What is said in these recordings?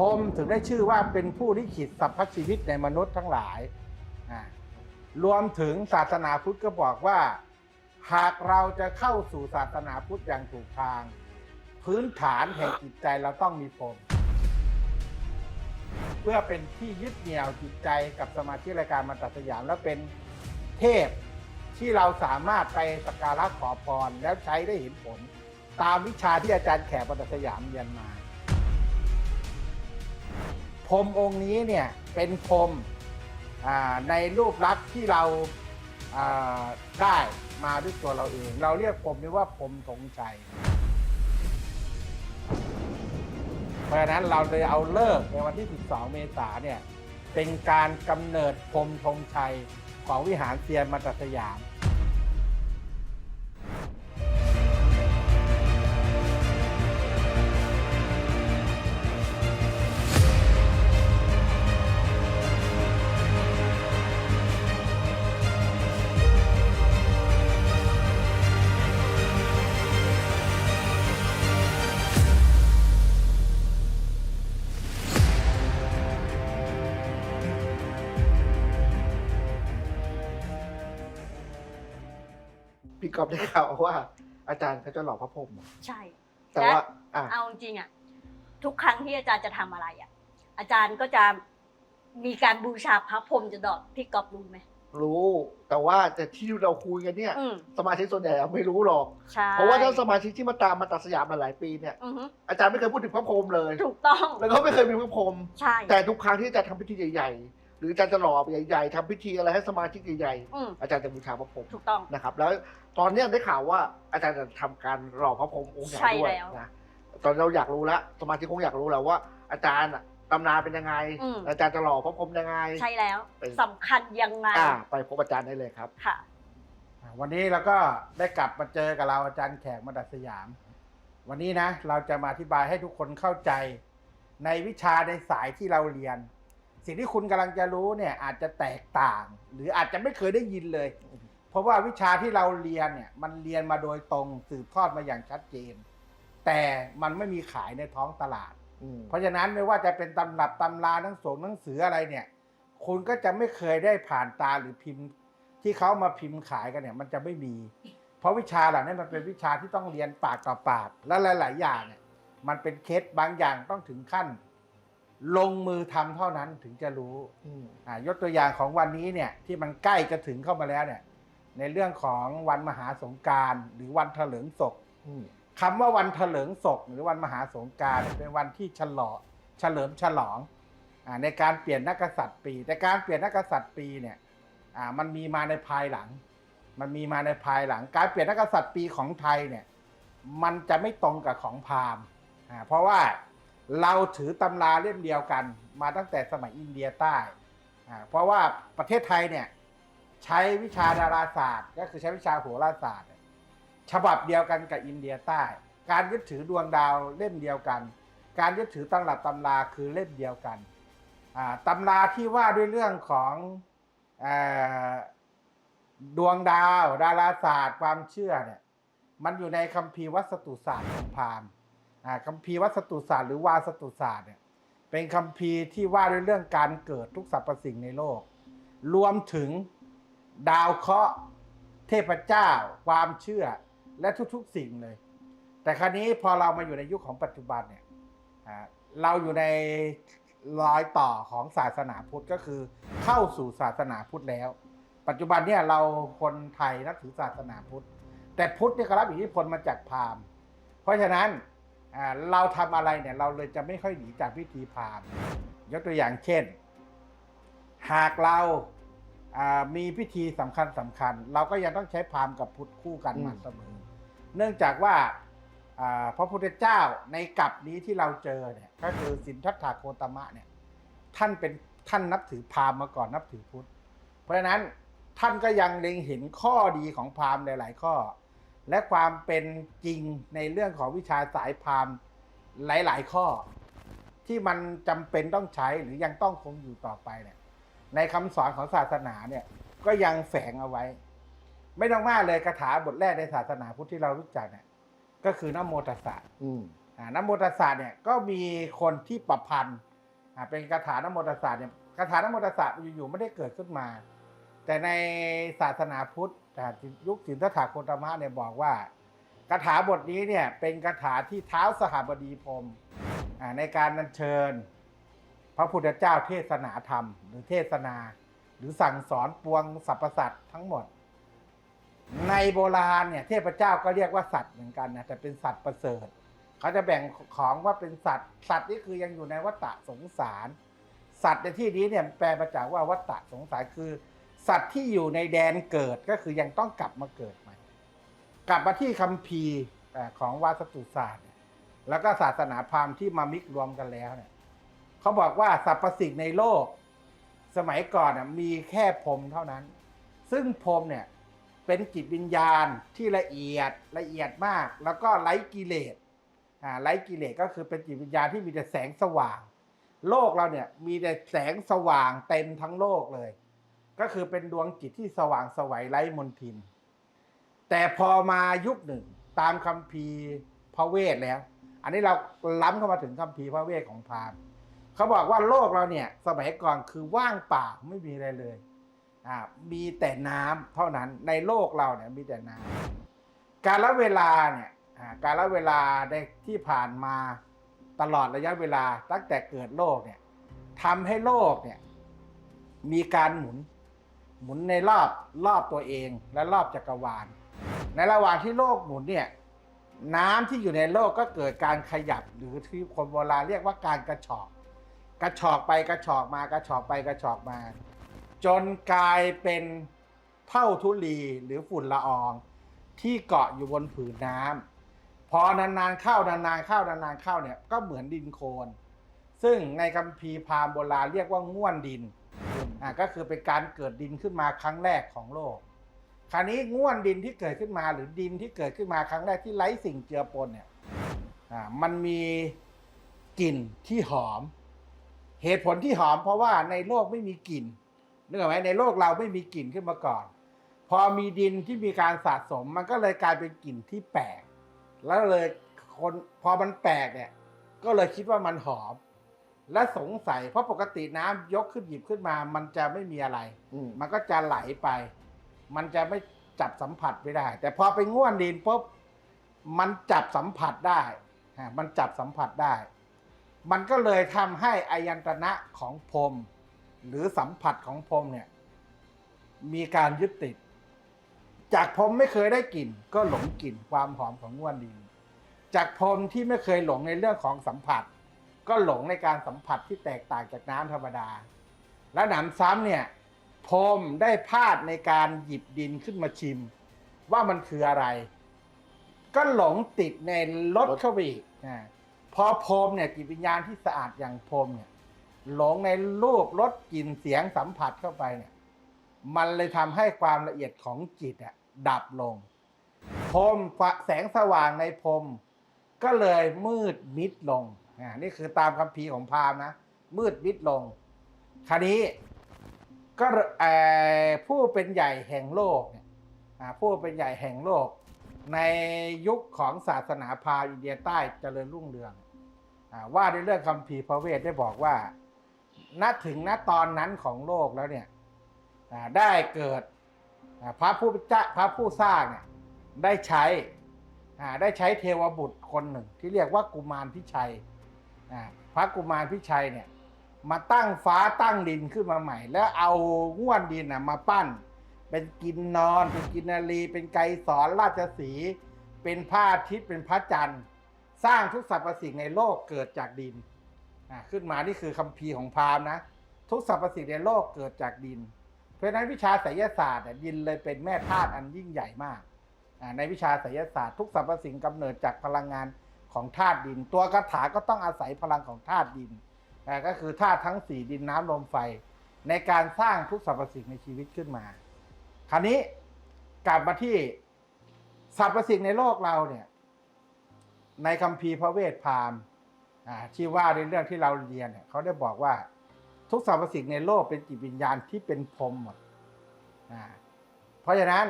พรหมถึงได้ชื่อว่าเป็นผู้ลิขิตสรรพชีวิตในมนุษย์ทั้งหลาย รวมถึงศาสนาพุทธก็บอกว่า หากเราจะเข้าสู่ศาสนาพุทธอย่างถูกทาง พื้นฐานแห่งจิตใจเราต้องมีพรหมเพื่อเป็นที่ยึดเหนี่ยวจิตใจกับสมาธิรายการมาตัดสยามแล้วเป็นเทพที่เราสามารถไปสักการะขอพรแล้วใช้ได้เห็นผล ตามวิชาที่อาจารย์แขกมาตัดสยามเรียนมา พรมองค์นี้เนี่ยเป็นพรมในรูปลักษณ์ที่เราได้มาด้วยตัวเราเอง เราเรียกพรมนี้ว่าพรมธงชัยเพราะฉะนั้นเราเลยเอาเลิกในวันที่ 12 เมษายนเนี่ยเป็นการกำเนิดพรมธงชัยของวิหารเซียนมาตัดสยาม กอบได้ข่าวว่า อาจารย์เขาจะหล่อพระพรหมเหรอใช่ แต่ว่าอะเอาจริงๆอะทุกครั้งที่อาจารย์จะทำอะไรอะ อาจารย์ก็จะมีการบูชาพระพรหมจะดอกพี่กอบรู้ไหมรู้ แต่ว่าแต่ที่เราคุยกันเนี่ย อืมสมาชิกส่วนใหญ่ไม่รู้หรอก ใช่เพราะว่าถ้าสมาชิกที่มาตามมาตัดสยามมาหลายปีเนี่ย อือฮึอาจารย์ไม่เคยพูดถึงพระพรหมเลย ถูกต้องแล้วก็ไม่เคยมีพระพรหมใช่แต่ทุกครั้งที่อาจารย์ทำพิธีใหญ่ๆ หรืออาจารย์จะหล่อใหญ่ๆทำพิธีอะไรให้สมาชิกใหญ่อืมๆอาจารย์จะบูชาพระพรหมถูกต้อง นะครับ แล้วตอนเนี้ยได้ข่าวว่าอาจารย์จะทำการหล่อพระพรหมองค์ใหญ่ใช่ด้วยแล้วนะตอนเราอยากรู้แล้วสมาชิกคงอยากรู้แล้วว่า อาจารย์อะตำนานเป็นยังไง อืม อาจารย์จะหล่อพระพรหมยังไง ใช่แล้วเป็น สำคัญยังไงอ่าไปพบอาจารย์ได้เลยครับ ค่ะวันนี้เราก็ได้กลับมาเจอกับเราอาจารย์แขกมาดัดสยาม วันนี้นะเราจะมาอธิบายให้ทุกคนเข้าใจ ในวิชาในสายที่เราเรียน สิ่งที่คุณกำลังจะรู้เนี่ยอาจจะแตกต่าง หรืออาจจะไม่เคยได้ยินเลย เพราะว่าวิชาที่เราเรียนเนี่ยมันเรียนมาโดยตรงสืบทอดมาอย่างชัดเจน แต่มันไม่มีขายในท้องตลาดอืมเพราะฉะนั้นไม่ว่าจะเป็นตำรับตำราหนังสงหนังสืออะไรเนี่ย คุณก็จะไม่เคยได้ผ่านตาหรือพิมพ์ ที่เขามาพิมพ์ขายกันเนี่ย มันจะไม่มี เพราะวิชาเหล่านี้มันเป็นวิชาที่ต้องเรียนปากต่อปากและหลาย ๆ อย่างเนี่ยมันเป็นเคสบางอย่างต้องถึงขั้น ลงมือทำเท่านั้นถึงจะรู้อืมอ่ายกตัวอย่างของวันนี้เนี่ยที่มันใกล้จะถึงเข้ามาแล้วเนี่ย ในเรื่องของวันมหาสงกรารหรือวันเถลิงศกอืมคำว่าวันเถลิงศกหรือวันมหาสงกรารเป็นวันที่ฉลองเฉลิมฉลองอาในการเปลี่ยนนักกษัตริย์ปี แต่การเปลี่ยนนักกษัตริย์ปีเนี่ยอ่ามันมีมาในภายหลัง มันมีมาในภายหลัง การเปลี่ยนนักกษัตริย์ปีของไทยเนี่ย มันจะไม่ตรงกับของพราหมณ์อ่าเพราะว่า เราถือตำราเล่มเดียวกัน มาตั้งแต่สมัยอินเดียใต้เพราะว่าประเทศไทยเนี่ยใช้วิชาดาราศาสตร์ ก็คือใช้วิชาโหราศาสตร์ ฉบับเดียวกันกับอินเดียใต้ การยึดถือดวงดาวเล่มเดียวกัน การยึดถือตำรับตำราคือเล่มเดียวกันตำราที่ว่าด้วยเรื่องของอดวงดาว ดาราศาสตร์ ความเชื่อเนี่ยมันอยู่ในคัมภีร์วัสตุศาสตร์ของพราหมณ์ คัมภีร์วัสตุศาสตร์หรือวาสตุศาสตร์เนี่ยเป็นคัมภีร์ที่ว่าด้วยเรื่องการเกิดทุกสรรพสิ่งในโลก รวมถึงดาวเคราะห์เทพเจ้า ความเชื่อและทุกๆสิ่งเลย แต่คราวนี้พอเรามาอยู่ในยุคของปัจจุบันเนี่ยเราอยู่ในรอยต่อของศาสนาพุทธก็คือเข้าสู่ศาสนาพุทธแล้ว ปัจจุบันเนี่ยเราคนไทยนับถือศาสนาพุทธ แต่พุทธเนี่ยก็รับอิทธิพลมาจากพราหมณ์ เพราะฉะนั้น เราทำอะไรเนี่ยเราเลยจะไม่ค่อยหนีจากพิธีพราหมณ์ยกตัวอย่างเช่น หากเราอ่ามีพิธีสำคัญสำคัญ เราก็ยังต้องใช้พราหมณ์กับพุทธคู่กันมาเสมอ เนื่องจากว่าอ่าพระพุทธเจ้าในกลับนี้ที่เราเจอเนี่ยก็คือสินทัตถาโคตมะเนี่ยท่านเป็นท่านนับถือพราหมณ์มาก่อนนับถือพุทธ เพราะฉะนั้นท่านก็ยังเล็งเห็นข้อดีของพราหมณ์หลาย ๆ ข้อ และความเป็นจริงในเรื่องของวิชาสายพราหมณ์หลาย ๆ ข้อ ที่มันจำเป็นต้องใช้หรือยังต้องคงอยู่ต่อไปเนี่ยในคำสอนของศาสนาเนี่ยก็ยังแฝงเอาไว้ ไม่ต้องมากเลยคาถาบทแรกในศาสนาพุทธที่เรารู้จักเนี่ยก็คือนะโมตัสสะอืมอ่านะโมตัสสะเนี่ยก็มีคนที่ประพันธ์อ่าเป็นคาถานโมตัสสะเนี่ยคาถานโมตัสสะอยู่ๆไม่ได้เกิดขึ้นมา แต่ในศาสนาพุทธ อ่ยุคสินทถาโคตมะเนี่ยบอกว่าคาถาบทนี้เนี่ยเป็นคาถาที่เท้าสหบดีพรมในการนันเชิญ พระพุทธเจ้าเทศนาธรรม หรือเทศนา หรือสั่งสอนปวงสรรพสัตว์ทั้งหมด ในโบราณเนี่ยเทพเจ้าก็เรียกว่าสัตว์เหมือนกันนะแต่เป็นสัตว์ประเสริฐเขาจะแบ่งของว่าเป็นสัตว์ สัตว์นี่คือยังอยู่ในวัฏฏะสงสาร สัตว์ในที่นี้เนี่ยแปลมาจากว่าวัฏฏะสงสารคือ สัตว์ที่อยู่ในแดนเกิดก็คือยังต้องกลับมาเกิดใหม่ กลับมาที่คัมภีร์ของวาสตุศาสตร์ แล้วก็ศาสนาพราหมณ์ที่มามิกรวมกันแล้วเนี่ยเขาบอกว่าสรรพสิ่งในโลก สมัยก่อนมีแค่พรมเท่านั้น ซึ่งพรมเนี่ยเป็นจิตวิญญาณที่ละเอียดละเอียดมาก แล้วก็ไร้กิเลสไร้กิเลสก็คือเป็นจิตวิญญาณที่มีแต่แสงสว่าง โลกเราเนี่ยมีแต่แสงสว่างเต็มทั้งโลกเลย ก็คือเป็นดวงจิตที่สว่างสวัยไร้มนทิน แต่พอมายุคหนึ่งตามคัมภีร์พระเวทแล้ว อันนี้เราล้ำเข้ามาถึงคัมภีร์พระเวทของพราหมณ์เขาบอกว่าโลกเราเนี่ยสมัยก่อนคือว่างเปล่าไม่มีอะไรเลยอ่ามีแต่น้ำเท่านั้นในโลกเราเนี่ยมีแต่น้ำการละเวลาเนี่ยอ่าการละเวลาในที่ผ่านมาตลอดระยะเวลาตั้งแต่เกิดโลกเนี่ยทำให้โลกเนี่ยมีการหมุน หมุนในรอบรอบตัวเองและรอบจักรวาล ในระหว่างที่โลกหมุนเนี่ยน้ำที่อยู่ในโลกก็เกิดการขยับหรือที่คนโบราณเรียกว่าการกระชอก กระชอกไปกระชอกมากระชอกไปกระชอกมา จนกลายเป็นเท่าทุลีหรือฝุ่นละออง ที่เกาะอยู่บนผืนน้ำพอนานๆเข้านานๆเข้านานๆเข้าเนี่ยก็เหมือนดินโคลนซึ่งในคัมภีร์พราหมณ์โบราณเรียกว่าง่วนดิน อ่าก็คือเป็นการเกิดดินขึ้นมาครั้งแรกของโลก คราวนี้ง่วนดินที่เกิดขึ้นมาหรือดินที่เกิดขึ้นมาครั้งแรกที่ไร้สิ่งเจือปนเนี่ยอ่ามันมีกลิ่นที่หอม เหตุผลที่หอมเพราะว่าในโลกไม่มีกลิ่นนึกออกไหมในโลกเราไม่มีกลิ่นขึ้นมาก่อน พอมีดินที่มีการสะสม มันก็เลยกลายเป็นกลิ่นที่แปลกแล้วเลยคนพอมันแปลกเนี่ยก็เลยคิดว่ามันหอม และสงสัย เพราะปกติน้ำยกขึ้นหยิบขึ้นมา มันจะไม่มีอะไร อืมมันก็จะไหลไป มันจะไม่จับสัมผัสไม่ได้ แต่พอไปง่วนดินปุ๊บมันจับสัมผัสได้ฮะมันจับสัมผัสได้ มันก็เลยทำให้อายันตนะของพรหมหรือสัมผัสของพรหมเนี่ย มีการยึดติด จากพรหมไม่เคยได้กลิ่น ก็หลงกลิ่นความหอมของง่วนดิน จากพรหมที่ไม่เคยหลงในเรื่องของสัมผัส ก็หลงในการสัมผัสที่แตกต่างจากน้ำธรรมดา และหนำซ้ำเนี่ยพรมได้พลาดในการหยิบดินขึ้นมาชิม ว่ามันคืออะไร ก็หลงติดในรสเข้าไปอีกนะพอพรมเนี่ยจิตวิญญาณที่สะอาดอย่างพรมเนี่ยหลงในรูปรสกลิ่นเสียงสัมผัสเข้าไปเนี่ย มันเลยทำให้ความละเอียดของจิตอะดับลงพรมแสงสว่างในพรมก็เลยมืดมิดลง อ่านี่คือตามคัมภีร์ของพราหมณ์นะ มืดมิดลง คราวนี้ก็ผู้เป็นใหญ่แห่งโลกเนี่ยผู้เป็นใหญ่แห่งโลก ในยุคของศาสนาพราหมณ์อินเดียใต้เจริญรุ่งเรืองอว่าในเรื่องคัมภีร์พระเวทได้บอกว่าณถึงณตอนนั้นของโลกแล้วเนี่ยได้เกิดพระผู้เจ้าพระผู้สร้างเนี่ยได้ใช้ได้ใช้เทวบุตรคนหนึ่งที่เรียกว่ากุมารพิชัย อ่าพระกุมารพิชัยเนี่ยมาตั้งฟ้าตั้งดินขึ้นมาใหม่ แล้วเอาง่วนดินนะมาปั้น เป็นกินนอนเป็นกินนารีเป็นไกรสอนราชสี เป็นพระอาทิตย์เป็นพระจันทร์ สร้างทุกสรรพสิ่งในโลกเกิดจากดินอ่าขึ้นมานี่คือคัมภีร์ของพราหมณ์นะทุกสรรพสิ่งในโลกเกิดจากดิน เพราะฉะนั้นวิชาไสยศาสตร์ดินเลยเป็นแม่ธาตุอันยิ่งใหญ่มากในวิชาไสยศาสตร์ทุกสรรพสิ่งกำเนิดจากพลังงาน ของธาตุดิน ตัวคาถาก็ต้องอาศัยพลังของธาตุดินอ่ก็คือธาตุทั้งสี่ดินน้ำลมไฟ ในการสร้างทุกสรรพสิ่งในชีวิตขึ้นมา คราวนี้กลับมาที่สรรพสิ่งในโลกเราเนี่ย ในคัมภีร์พระเวทพามที่ว่าในเรื่องที่เราเรียนเนี่ยเขาได้บอกว่าทุกสรรพสิ่งในโลกเป็นจิตวิญญาณที่เป็นพรมหมดเพราะฉะนั้น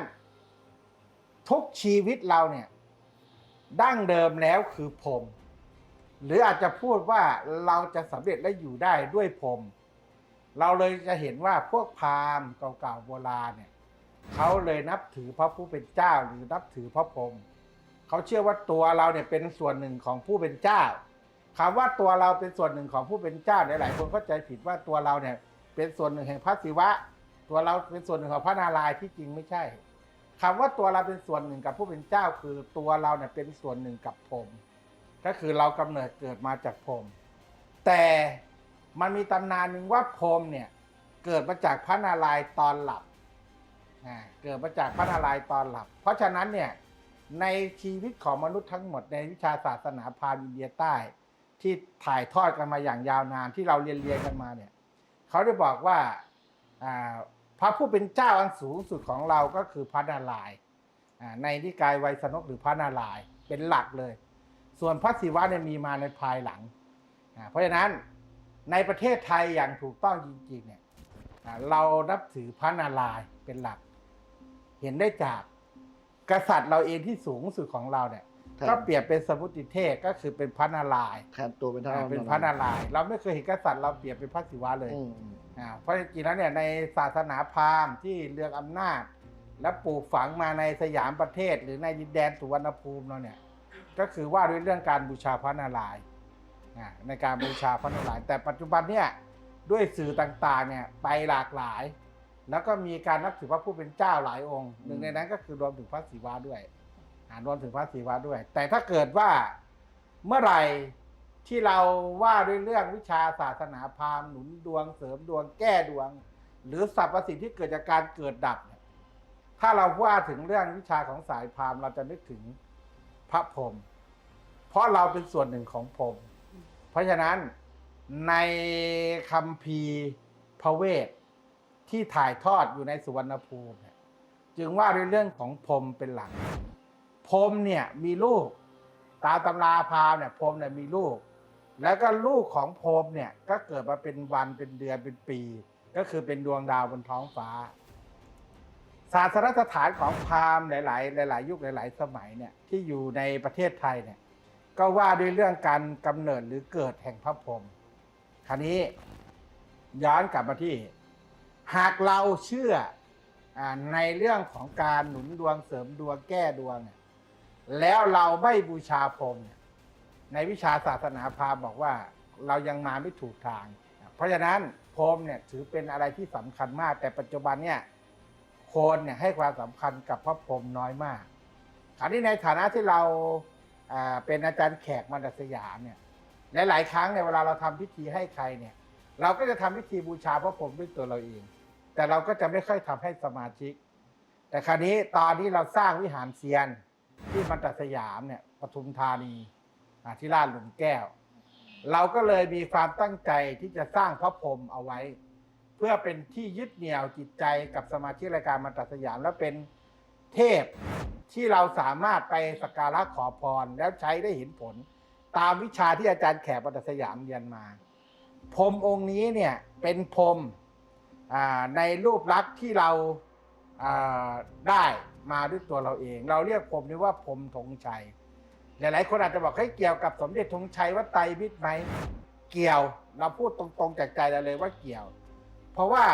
ทุกชีวิตเราเนี่ย ดั้งเดิมแล้วคือพรมหรืออาจจะพูดว่าเราจะสำเร็จและอยู่ได้ด้วยพรมเราเลยจะเห็นว่าพวกพราหมณ์เก่าๆโบราณเนี่ยเขาเลยนับถือพระผู้เป็นเจ้าหรือนับถือพระพรหมเขาเชื่อว่าตัวเราเนี่ยเป็นส่วนหนึ่งของผู้เป็นเจ้าคำว่าตัวเราเป็นส่วนหนึ่งของผู้เป็นเจ้าหลายๆคนเข้าใจผิดว่าตัวเราเนี่ยเป็นส่วนหนึ่งแห่งพระศิวะ ตัวเราเป็นส่วนหนึ่งของพระนารายณ์ที่จริงไม่ใช่ คำว่าตัวเราเป็นส่วนหนึ่งกับผู้เป็นเจ้า คือตัวเราเนี่ยเป็นส่วนหนึ่งกับพมก็คือเรากำเนิดเกิดมาจากพมแต่มันมีตำนานหนึ่งว่าพรมเนี่ยเกิดมาจากพระนารายณ์ตอนหลับเกิดมาจากพระนารายณ์ตอนหลับ เพราะฉะนั้นเนี่ยในชีวิตของมนุษย์ทั้งหมดในวิชาศาสนาพราหมณ์อินเดียใต้ ที่ถ่ายทอดกันมาอย่างยาวนานที่เราเรียนเรียนกันมาเนี่ยเขาได้บอกว่า พระผู้เป็นเจ้าอันสูงสุดของเราก็คือพระนารายณ์ในนิกายไวยสนกหรือพระนารายณ์เป็นหลักเลย ส่วนพระศิวะเนี่ยมีมาในภายหลัง เพราะฉะนั้นในประเทศไทยอย่างถูกต้องจริงๆเนี่ยเรานับถือพระนารายณ์เป็นหลัก เห็นได้จากกษัตริย์เราเองที่สูงสุดของเราเนี่ย ก็เปรียบเป็นสมุติเทพก็คือเป็นพระนารายณ์แทนตัวเป็นท่าอ่าเป็นพระนารายณ์เราไม่เคยเห็นกษัตริย์เราเปรียบเป็นพระศิวะเลย อืมอ่าเพราะจริงๆแล้วเนี่ยในศาสนาพราหมณ์ที่เรืองอำนาจ และปลูกฝังมาในสยามประเทศ หรือในดินแดนสุวรรณภูมิเราเนี่ยก็คือว่าด้วยเรื่องการบูชาพระนารายณ์อ่าในการบูชาพระนารายณ์แต่ปัจจุบันเนี่ยด้วยสื่อต่างๆเนี่ยไปหลากหลาย แล้วก็มีการนับถือพระผู้เป็นเจ้าหลายองค์ หนึ่งในนั้นก็คือรวมถึงพระศิวะด้วยอ่า รวมถึงพระศิวะด้วย แต่ถ้าเกิดว่าเมื่อไหร่ที่เราว่าด้วยเรื่องวิชาศาสนาพราหมณ์หนุนดวงเสริมดวงแก้ดวง หรือสรรพสิ่งที่เกิดจากการเกิดดับเนี่ยถ้าเราว่าถึงเรื่องวิชาของสายพราหมณ์เราจะนึกถึงพระพรหมเพราะเราเป็นส่วนหนึ่งของพรหมเพราะฉะนั้นในคำพีพระเวทที่ถ่ายทอดอยู่ในสุวรรณภูมิ จึงว่าด้วยเรื่องของพรหมเป็นหลัก พรมเนี่ยมีลูก ตามตำราพราหมณ์เนี่ยพรมเนี่ยมีลูก แล้วก็ลูกของพรมเนี่ยก็เกิดมาเป็นวันเป็นเดือนเป็นปี ก็คือเป็นดวงดาวบนท้องฟ้า ศาสนสถานของพราหมณ์หลาย ๆ หลาย ๆ ยุคหลาย ๆ สมัยเนี่ยที่อยู่ในประเทศไทยเนี่ยก็ว่าด้วยเรื่องการกำเนิดหรือเกิดแห่งพระพรหมคราวนี้ย้อนกลับมาที่ หากเราเชื่ออในเรื่องของการหนุนดวงเสริมดวงแก้ดวงเนี่ย แล้วเราไม่บูชาพรหมในวิชาศาสนาพราหมณ์บอกว่าเรายังมาไม่ถูกทาง เพราะฉะนั้นพรหมเนี่ยถือเป็นอะไรที่สำคัญมาก แต่ปัจจุบันเนี่ยคนเนี่ยให้ความสำคัญกับพระพรหมน้อยมากคราวนี้ในฐานะที่เราเป็นอาจารย์แขกมันดัสยามเนี่ยหลายๆครั้งเนี่ยเวลาเราทำพิธีให้ใครเนี่ย เราก็จะทำพิธีบูชาพระพรหมด้วยตัวเราเอง แต่เราก็จะไม่ค่อยทำให้สมาชิก แต่คราวนี้ตอนที่เราสร้างวิหารเซียน ที่มันตัดสยามเนี่ยปทุมธานีที่ลาดหลุมแก้ว เราก็เลยมีความตั้งใจที่จะสร้างพระพรหมเอาไว้ เพื่อเป็นที่ยึดเหนี่ยวจิตใจกับสมาชิกรายการมันตัดสยามและเป็นเทพที่เราสามารถไปสักการะขอพรแล้วใช้ได้เห็นผล ตามวิชาที่อาจารย์แขกมัตสยามเรียนมาพรมองค์นี้เนี่ยเป็นพรมในรูปลักษณ์ที่เราได้ มาด้วยตัวเราเอง เราเรียกพรหมนี้ว่าพรหมธงชัย หลายๆ คนอาจจะบอกให้เกี่ยวกับสมเด็จธงชัยวัดไตรมิตรไหมเกี่ยว เราพูดตรงๆจากใจเราเลยว่าเกี่ยว เพราะว่า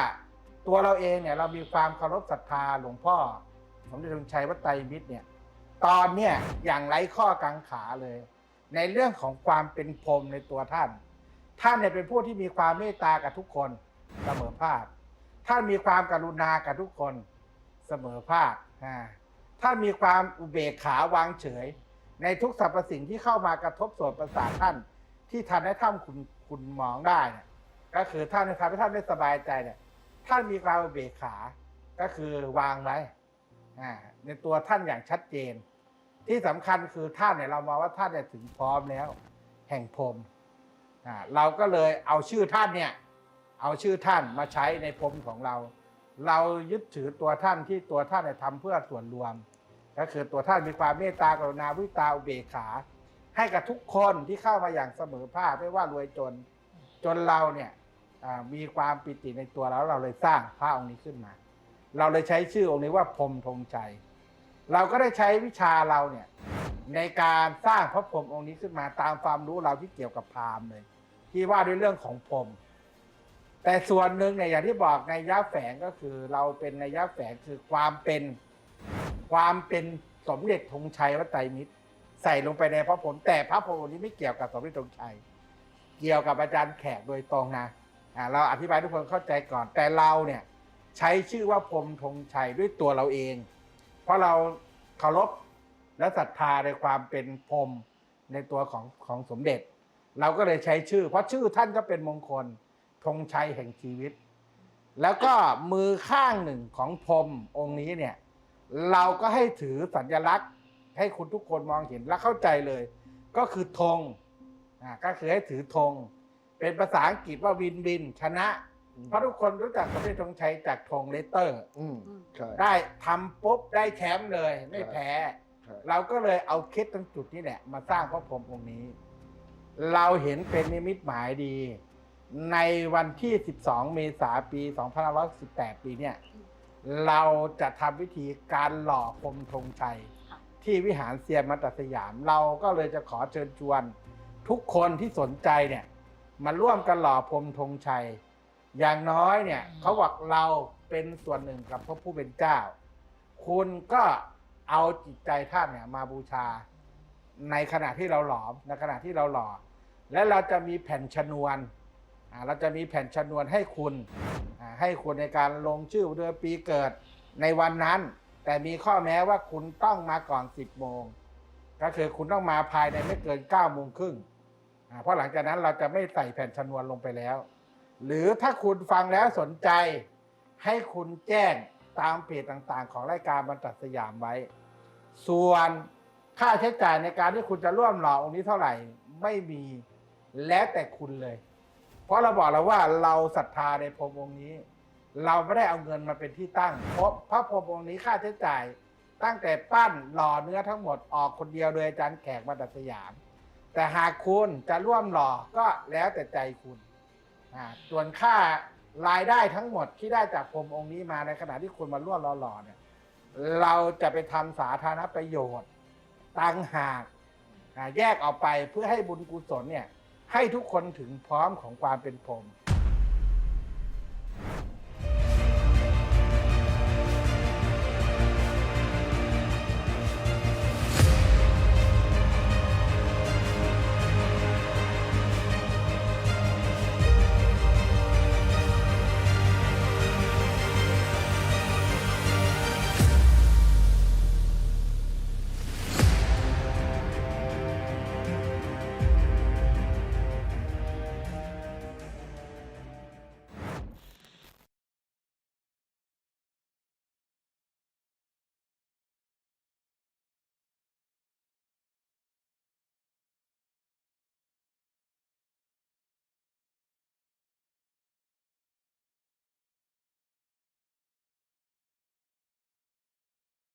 ตัวเราเองเนี่ยเรามีความเคารพศรัทธาหลวงพ่อ สมเด็จธงชัยวัดไตรมิตรเนี่ยตอนเนี่ยอย่างไร้ข้อกังขาเลย ในเรื่องของความเป็นพรมในตัวท่าน ท่านเนี่ยเป็นผู้ที่มีความเมตตากับทุกคนเสมอภาคท่านมีความกรุณากับทุกคนเสมอภาค ท่านมีความอุเบกขาวางเฉย ในทุกสรรพสิ่งที่เข้ามากระทบส่วนประสาทท่าน ที่ทำให้ท่านคุณคุณมองได้เนี่ยก็คือท่านทำให้ท่านได้สบายใจเนี่ย ท่านมีความอุเบกขา ก็คือวางไว้ในตัวท่านอย่างชัดเจน ที่สำคัญคือท่านเนี่ยเรามองว่าท่านเนี่ยถึงพร้อมแล้ว แห่งพรมเราก็เลยเอาชื่อท่านเนี่ย เอาชื่อท่านมาใช้ในพรมของเรา เรายึดถือตัวท่านที่ตัวท่านเนี่ยทำเพื่อส่วนรวม ก็คือตัวท่านมีความเมตตากรุณาวิตาอุเบกขา ให้กับทุกคนที่เข้ามาอย่างเสมอภาคไม่ว่ารวยจน จนเราเนี่ยมีความปิติในตัวเราเราเลยสร้างพระองค์นี้ขึ้นมา เราเลยใช้ชื่อองค์นี้ว่าพรมธงชัยเราก็ได้ใช้วิชาเราเนี่ยในการสร้างพระพรหมองค์นี้ขึ้นมาตามความรู้เราที่เกี่ยวกับพราหมณ์เลย ที่ว่าด้วยเรื่องของพรหม แต่ส่วนหนึ่งเนี่ยอย่างที่บอกในยะแฝงก็คือเราเป็นในยะแฝงคือความเป็นความเป็นสมเด็จธงชัยวัดไตรมิตร ใส่ลงไปในพระพรหมแต่พระพรหมนี้ไม่เกี่ยวกับสมเด็จธงชัย เกี่ยวกับอาจารย์แขกโดยตรงนะอ่าเราอธิบายทุกคนเข้าใจก่อน แต่เราเนี่ยใช้ชื่อว่าพรมธงชัยด้วยตัวเราเอง เพราะเราเคารพและศรัทธาในความเป็นพรมในตัวของของสมเด็จ เราก็เลยใช้ชื่อ เพราะชื่อท่านก็เป็นมงคล ธงชัยแห่งชีวิต แล้วก็มือข้างหนึ่งของพรหมองค์นี้เนี่ย เราก็ให้ถือสัญลักษณ์ ให้คุณทุกคนมองเห็นและเข้าใจเลย ก็คือธงอ่าก็คือให้ถือธงเป็นภาษาอังกฤษว่าวินวินชนะ เพราะทุกคนรู้จักสมเด็จธงชัยจากธงเลตเตอร์อืมอืมใช่ ได้ทำปุ๊บได้แชมป์เลยไม่แพ้ ใช่ เราก็เลยเอาเคสตรงจุดนี้แหละมาสร้างพระพรหมองค์นี้ เราเห็นเป็นนิมิตหมายดี ในวันที่ 12 เมษายนปี 2518 ปีเนี่ย เราจะทำวิธีการหล่อพรหมธงชัยค่ะที่วิหารเซียนมัตตสยาม เราก็เลยจะขอเชิญชวน ทุกคนที่สนใจเนี่ยมาร่วมกันหล่อพรหมธงชัย อย่างน้อยเนี่ยเขาบอกเราเป็นส่วนหนึ่งกับพระผู้เป็นเจ้า คุณก็เอาจิตใจท่านเนี่ยมาบูชา ในขณะที่เราหลอมในขณะที่เราหล่อ และเราจะมีแผ่นชนวนอ่า เราจะมีแผ่นชนวนให้คุณ ให้คุณในการลงชื่อเดือนปีเกิดในวันนั้น แต่มีข้อแม้ว่าคุณต้องมาก่อน 10 โมง ก็คือคุณต้องมาภายในไม่เกิน 9 โมงครึ่ง เพราะหลังจากนั้นเราจะไม่ใส่แผ่นชนวนลงไปแล้ว หรือถ้าคุณฟังแล้วสนใจให้คุณแจ้งตามเพจต่างๆ ของรายการบรรทัดสยามไว้ ส่วนค่าใช้จ่ายในการที่คุณจะร่วมหล่อองค์นี้เท่าไหร่ไม่มีแล้วแต่คุณเลย เพราะเราบอกแล้วว่าเราศรัทธาในพรมองค์นี้ เราไม่ได้เอาเงินมาเป็นที่ตั้ง เพราะพระพรมองค์นี้ค่าใช้จ่าย ตั้งแต่ปั้นหล่อเนื้อทั้งหมดออกคนเดียวโดยอาจารย์แขกบรรทัสยาม แต่หากคุณจะร่วมหล่อก็แล้วแต่ใจคุณส่วนค่ารายได้ทั้งหมดที่ได้จากพรมองค์นี้มาในขณะที่คุณมาร่วมหล่อเนี่ยเราจะไปทำสาธารณประโยชน์ต่างหากอ่าแยกออกไปเพื่อให้บุญกุศลเนี่ย ให้ทุกคนถึงพร้อมของความเป็นพรหม